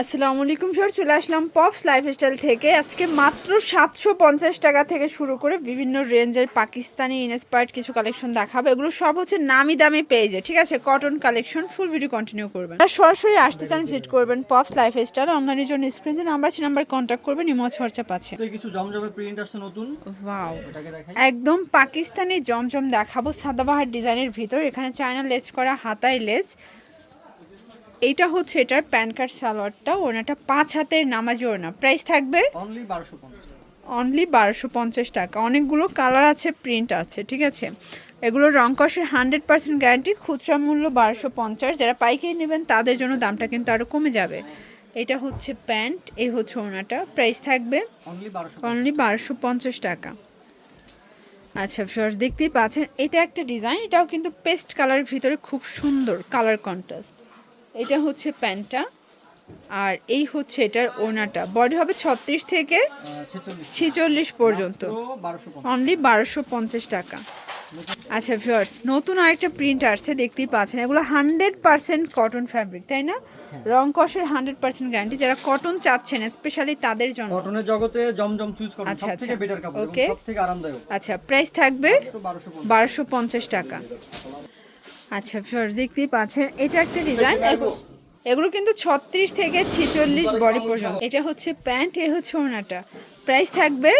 আসসালামু আলাইকুম স্যার চলে আসলাম পপস লাইফস্টাইল থেকে। আজকে মাত্র সাতশো পঞ্চাশ টাকা থেকে শুরু করে বিভিন্ন রেঞ্জের পাকিস্তানি ইনস্পায়ার্ড কিছু কালেকশন দেখাবো। এগুলো সব হচ্ছে নামি দামি পেজে ঠিক আছে? Cotton collection full video continue করবেন। আর সরাসরি আসতে চান ভিজিট করবেন পপস লাইফস্টাইল অনলাইনের জন্য স্ক্রিন যে নাম্বার আছে নাম্বার কন্ট্যাক্ট করবেন ইমো খরচা পাচ্ছে কিছু জমজমের প্রিন্ট আসছে নতুন। ওয়াও একদম পাকিস্তানি জমজম দেখাবো সাদাবাহার ডিজাইনের ভিতর। এখানে চায়না লেস করা হাতায় লেস এইটা হচ্ছে এটার প্যান কার্ড সালোয়ারটা ওনাটা পাঁচ হাতের নামাজি ওনা প্রাইস থাকবে? অনলি বারোশো পঞ্চাশ টাকা। অনলি বারোশো পঞ্চাশ টাকা। অনেকগুলো কালার আছে প্রিন্ট আছে ঠিক আছে? এগুলো রং কষের হান্ড্রেড পার্সেন্ট গ্যারান্টি খুচরা মূল্য বারোশো পঞ্চাশ। যারা পাইকারি নেবেন তাদের জন্য দামটা কিন্তু আরও কমে যাবে। এটা হচ্ছে প্যান্ট এই হচ্ছে ওনাটা। প্রাইস থাকবে? অনলি বারোশো পঞ্চাশ টাকা। আচ্ছা ফিওর্স দেখতেই পাচ্ছেন এটা একটা ডিজাইন এটাও কিন্তু পেস্ট কালারের ভিতরে খুব সুন্দর কালার কন্ট্রাস্ট এটা হচ্ছে প্যান্টটা আর এই হচ্ছে এটার ওনাটা বডি হবে ছত্রিশ থেকে ছেচল্লিশ পর্যন্ত। অনলি বারোশো পঞ্চাশ টাকা। আচ্ছা ভিউয়ার্স নতুন আরেকটা প্রিন্ট আসছে দেখতেই পাচ্ছেন। এগুলো হান্ড্রেড পার্সেন্ট কটন ফ্যাব্রিক তাই না? রং কষের হান্ড্রেড পার্সেন্ট গ্যারান্টি যারা কটন চাচ্ছেন স্পেশালি তাদের জন্য। কটনের জগতে জমজম চুজ করুন আচ্ছা, আচ্ছা। ওকে আরামদায়ক। আচ্ছা প্রাইস থাকবে বারোশো বারোশো পঞ্চাশ টাকা। আচ্ছা ভিউয়ার্স দেখতেই পাচ্ছেন এটা একটা ডিজাইন এগুলো কিন্তু ছত্রিশ থেকে ছিচল্লিশ বডি পর্যন্ত এটা হচ্ছে প্যান্ট এ হচ্ছে ওনাটা প্রাইস থাকবে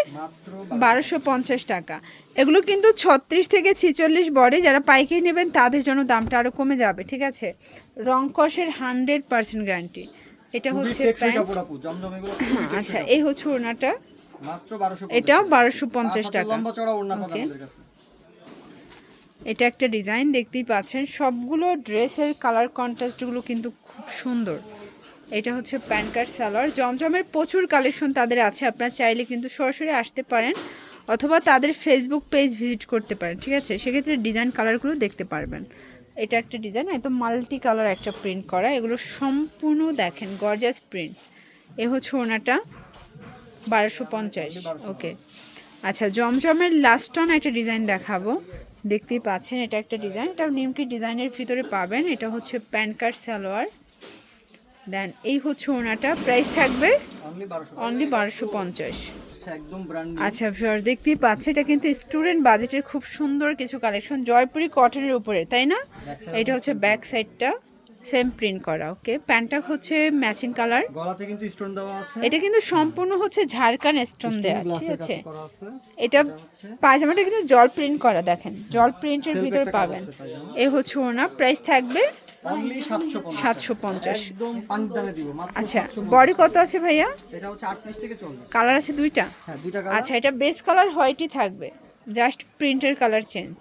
বারোশো পঞ্চাশ টাকা। এগুলো কিন্তু ছত্রিশ থেকে ছিচল্লিশ বডি যারা পাইকারি নেবেন তাদের জন্য দামটা আরও কমে যাবে ঠিক আছে? রং কষের হান্ড্রেড পার্সেন্ট গ্যারান্টি এটা হচ্ছে আচ্ছা। এই হচ্ছে ওনাটা বারোশো এটাও বারোশো পঞ্চাশ টাকা চড়া ওড়না পাবেন Okay. আমাদের কাছে এটা একটা ডিজাইন দেখতেই পাচ্ছেন। সবগুলো ড্রেসের কালার কন্ট্রাস্টগুলো কিন্তু খুব সুন্দর। এটা হচ্ছে প্যান কার্ড সালোয়ার। জমজমের প্রচুর কালেকশন তাদের আছে আপনারা চাইলে কিন্তু সরাসরি আসতে পারেন অথবা তাদের ফেসবুক পেজ ভিজিট করতে পারেন ঠিক আছে? সেক্ষেত্রে ডিজাইন কালারগুলো দেখতে পারবেন। এটা একটা ডিজাইন একদম মাল্টি কালার একটা প্রিন্ট করা। এগুলো সম্পূর্ণ দেখেন গর্জাস প্রিন্ট এ হচ্ছে ওনাটা বারোশো পঞ্চাশ। ওকে আচ্ছা জমজমের লাস্ট অন একটা ডিজাইন দেখাবো। দেখতেই পাচ্ছেন এটা একটা ডিজাইন এটা নিমকি ডিজাইনের ভিতরে পাবেন। এটা হচ্ছে প্যান কার্ড সালোয়ার। দেন এই হচ্ছে ওনাটা। প্রাইস থাকবে অনলি বারোশো পঞ্চাশ। আচ্ছা ভিউয়ার দেখতেই পাচ্ছেন এটা কিন্তু স্টুডেন্ট বাজেটের খুব সুন্দর কিছু কালেকশন জয়পুরি কটনের উপরে তাই না? এটা হচ্ছে ব্যাক সাইডটা সেম প্রিন্ট করা ওকে? প্যান্টটা হচ্ছে ম্যাচিং কালার। গলাতে কিন্তু স্টোন দেওয়া আছে। এটা কিন্তু সম্পূর্ণ হচ্ছে ঝাড়খান স্টোন দেয়া ঠিক আছে? এটা পায়জামাটা কিন্তু জল প্রিন্ট করা দেখেন। জল প্রিন্টের ভিতরে পাবেন। এই হচ্ছে ওনা প্রাইস থাকবে সাতশো পঞ্চাশ। আচ্ছা 750 বডি কত আছে ভাইয়া? কালার আছে হ্যাঁ দুইটা আচ্ছা এটা বেস কালার হোয়াইটই থাকবে জাস্ট প্রিন্টের কালার চেঞ্জ।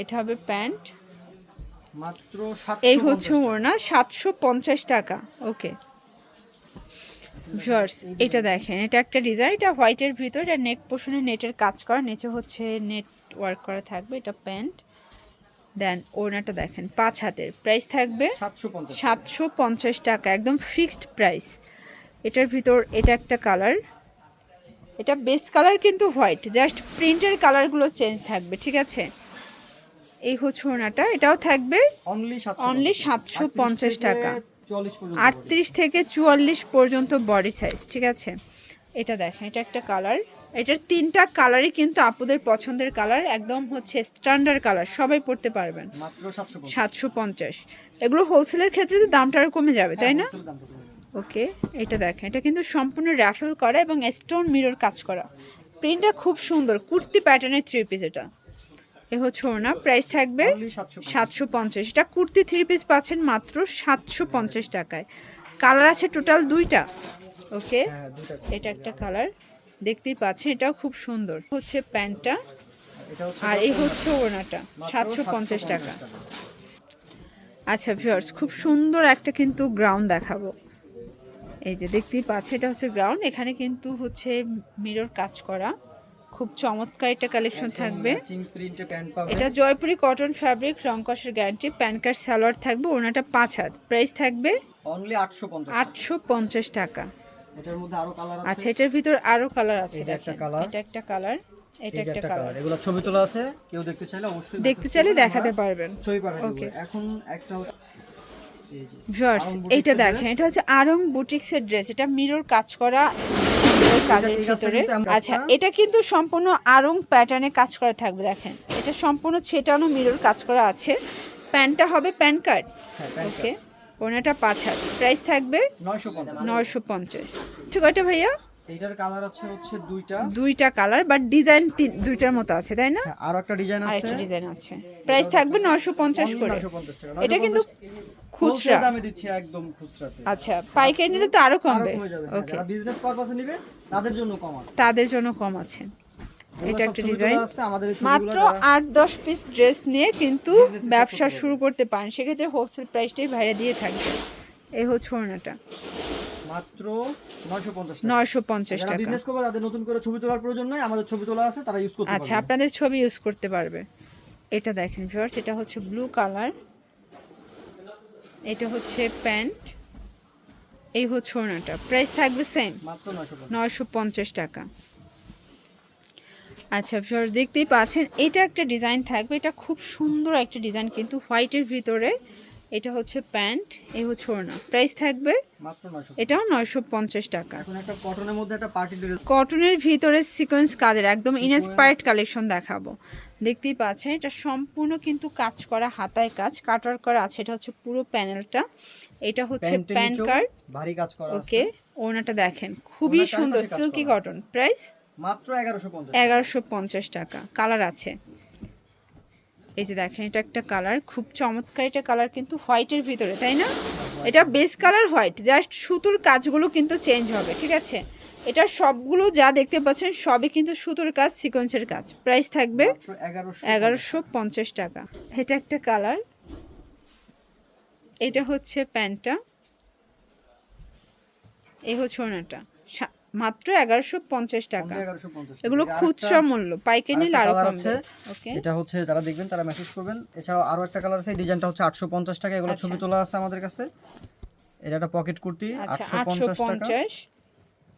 এটা হবে প্যান্ট। মাত্র এই হচ্ছে ওড়না সাতশো পঞ্চাশ টাকা ওকে। জর্স এটা দেখেন এটা একটা ডিজাইন এটা হোয়াইটের ভিতর এটা নেক পোষণে নেটের কাজ করা নিচে হচ্ছে নেট ওয়ার্ক করা থাকবে এটা প্যান্ট। দেন ওড়নাটা দেখেন পাঁচ হাতের প্রাইস থাকবে সাতশো পঞ্চাশ টাকা। একদম ফিক্সড প্রাইস এটার ভিতর এটা একটা কালার এটা বেস কালার কিন্তু হোয়াইট জাস্ট প্রিন্টের কালারগুলো চেঞ্জ থাকবে ঠিক আছে? এই হচ্ছে ওনাটা এটাও থাকবে অনলি সাতশো পঞ্চাশ টাকা। আটত্রিশ থেকে চুয়াল্লিশ পর্যন্ত বডি সাইজ ঠিক আছে? এটা দেখেন এটা একটা কালার এটার তিনটা কালারই কিন্তু আপুদের পছন্দের কালার একদম হচ্ছে স্ট্যান্ডার্ড কালার সবাই পড়তে পারবেন। সাতশো পঞ্চাশ। এগুলো হোলসেলের ক্ষেত্রে তো দামটা আরও কমে যাবে তাই না? কমে যাবে। ওকে এটা দেখেন এটা কিন্তু সম্পূর্ণ র্যাফেল করা এবং স্টোন মিরর কাজ করা। প্রিন্টটা খুব সুন্দর কুর্তি প্যাটার্নের থ্রি পিস এটা। এ হচ্ছে ওনা প্রাইস থাকবে Only 750 সাতশো পঞ্চাশ। এটা কুর্তি থ্রি পিস পাচ্ছেন মাত্র সাতশো পঞ্চাশ টাকায়। কালার আছে টোটাল দুইটা। ওকে হ্যাঁ এটা একটা কালার দেখতেই পাচ্ছেন এটাও খুব সুন্দর। হচ্ছে প্যান্টটা। আর এই হচ্ছে ওনাটা সাতশো পঞ্চাশ টাকা। আচ্ছা ভিউয়ার্স খুব সুন্দর একটা কিন্তু গ্রাউন্ড দেখাবো। এই যে দেখতেই পাচ্ছে এটা হচ্ছে গ্রাউন্ড এখানে কিন্তু হচ্ছে মিরর কাজ করা। খুব চমৎকার একটা কালেকশন থাকবে। এটা জয়পুরি কটন ফ্যাব্রিক রংকসের গ্যারান্টি প্যান কার্ড সালোয়ার থাকবে ওনাটা পাঁচ হাত। প্রাইস থাকবে আটশো পঞ্চাশ টাকা। আচ্ছা এটার ভিতর আরও কালার আছে এটা একটা। এটা কালার এটা একটা কালার এগুলো ছবি তোলা আছে কেউ দেখতে চাইলে অবশ্যই দেখতে চাইলে দেখাতে পারবেন। ছবি এখন একটা ভিউয়ার্স বুটিক্সের দেখেন এটা হচ্ছে আরং বুটিক্সের ড্রেস এটা মিরর কাজ করা কাজের ভিতরে। আচ্ছা এটা কিন্তু সম্পূর্ণ আরং প্যাটার্নে কাজ করা থাকবে দেখেন। এটা সম্পূর্ণ ছেটানো মিরর কাজ করা আছে। প্যান্টটা হবে প্যান কার্ড ওকে ওনাটা পাঁচ হাজার প্রাইস থাকবে নয়শো পঞ্চাশ। ঠিক আছে ভাইয়া? এইটার কালার আছে হচ্ছে দুইটা। দুইটা কালার বাট ডিজাইন তিন দুইটার মতো আছে তাই না? হ্যাঁ আরও একটা ডিজাইন আছে। আরেকটা ডিজাইন আছে। প্রাইস থাকবে নয়শো পঞ্চাশ Only করে। 950 টাকা। এটা কিন্তু খুচরা। দামে দিচ্ছি একদম খুচরাতে। আচ্ছা পাইকারি নিলে তো আরও কমবে। ওকে যারা বিজনেস পারপাসে নিবে তাদের জন্য কম আছে। তাদের জন্য কম আছে। এটা একটা ডিজাইন মাত্র আট দশ পিস ড্রেস নিয়ে কিন্তু ব্যবসা শুরু করতে পারেন। সেক্ষেত্রে হোলসেল প্রাইসটাই বাইরে দিয়ে থাকবে। এই হচ্ছে ওড়নাটা। মাত্র 950 টাকা। নয়শো পঞ্চাশ যারা টাকা। বিজনেস করবে তাদের নতুন করে ছবি তোলার প্রয়োজন নাই। আমাদের ছবি তোলা আছে তারা ইউজ করতে আচ্ছা পারবে। আপনাদের ছবি ইউজ করতে পারবে। এটা দেখেন ভিউয়ার্স এটা হচ্ছে ব্লু কালার এটা হচ্ছে প্যান্ট এই হচ্ছে ওড়নাটা। প্রাইস থাকবে সেম মাত্র 950 নয়শো পঞ্চাশ টাকা। আচ্ছা ভিউয়ার্স দেখতেই পাচ্ছেন এটা একটা ডিজাইন থাকবে। এটা খুব সুন্দর একটা ডিজাইন কিন্তু হোয়াইটের ভিতরে এটা হচ্ছে প্যান্ট এই হচ্ছে ওড়না। প্রাইস থাকবে এটাও নয়শো পঞ্চাশ টাকা। কটনের মধ্যে একটা পার্টি ড্রেস কটনের ভিতরে সিকোয়েন্স কাজের একদম ইনস্পায়ার্ড কালেকশন দেখাবো। দেখতেই পাচ্ছেন এটা সম্পূর্ণ কিন্তু কাজ করা হাতায় কাজ কাটার করা আছে। এটা হচ্ছে পুরো প্যানেলটা। এটা হচ্ছে প্যান কার্ড ভারী কাজ করা ওকে ওড়নাটা দেখেন। খুবই সুন্দর সিল্কি কটন প্রাইস মাত্র 1150 এগারোশো পঞ্চাশ টাকা। কালার আছে। এই যে দেখেন এটা একটা কালার খুব চমৎকার এটা কালার কিন্তু হোয়াইটের ভিতরে তাই না? এটা বেস কালার হোয়াইট জাস্ট সুতোর কাজগুলো কিন্তু চেঞ্জ হবে ঠিক আছে? এটা সবগুলো যা দেখতে পাচ্ছেন সবই কিন্তু সুতোর কাজ সিকোয়েন্সের কাজ। প্রাইস থাকবে এগারোশো পঞ্চাশ টাকা। এটা একটা কালার এটা হচ্ছে প্যান্টটা এই হচ্ছে ওনাটা। মাত্র এগারোশো পঞ্চাশ টাকা। এগুলো খুচরা মূল্য পাইকারি নিলে আরও কমবে আছে। ওকে এটা হচ্ছে যারা দেখবেন তারা মেসেজ করবেন। এছাড়াও আরও একটা কালার আছে এই ডিজাইনটা হচ্ছে 850 টাকা এগুলো আচ্ছা। ছবি তোলা আছে আমাদের কাছে। এটা একটা পকেট কুর্তি আচ্ছা আটশো পঞ্চাশ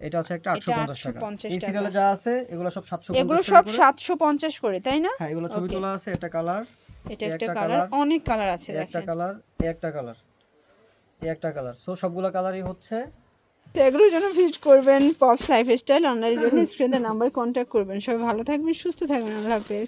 এটা হচ্ছে একটা এটা 850 টাকা। এই সিরিয়ালে যা আছে এগুলো সব 750 এগুলো সব করে। সাতশো পঞ্চাশ করে তাই না? হ্যাঁ এগুলো ছবি তোলা আছে এটা কালার এটা একটা একটা কালার অনেক কালার আছে একটা কালার একটা কালার এই একটা কালার সো সবগুলো কালারই হচ্ছে তো এগুলোর জন্য ভিজিট করবেন পপস লাইফস্টাইল অনলাইনের জন্য স্ক্রিনে নাম্বার কন্ট্যাক্ট করবেন। সবাই ভালো থাকবেন, সুস্থ থাকবেন, আল্লাহ হাফেজ।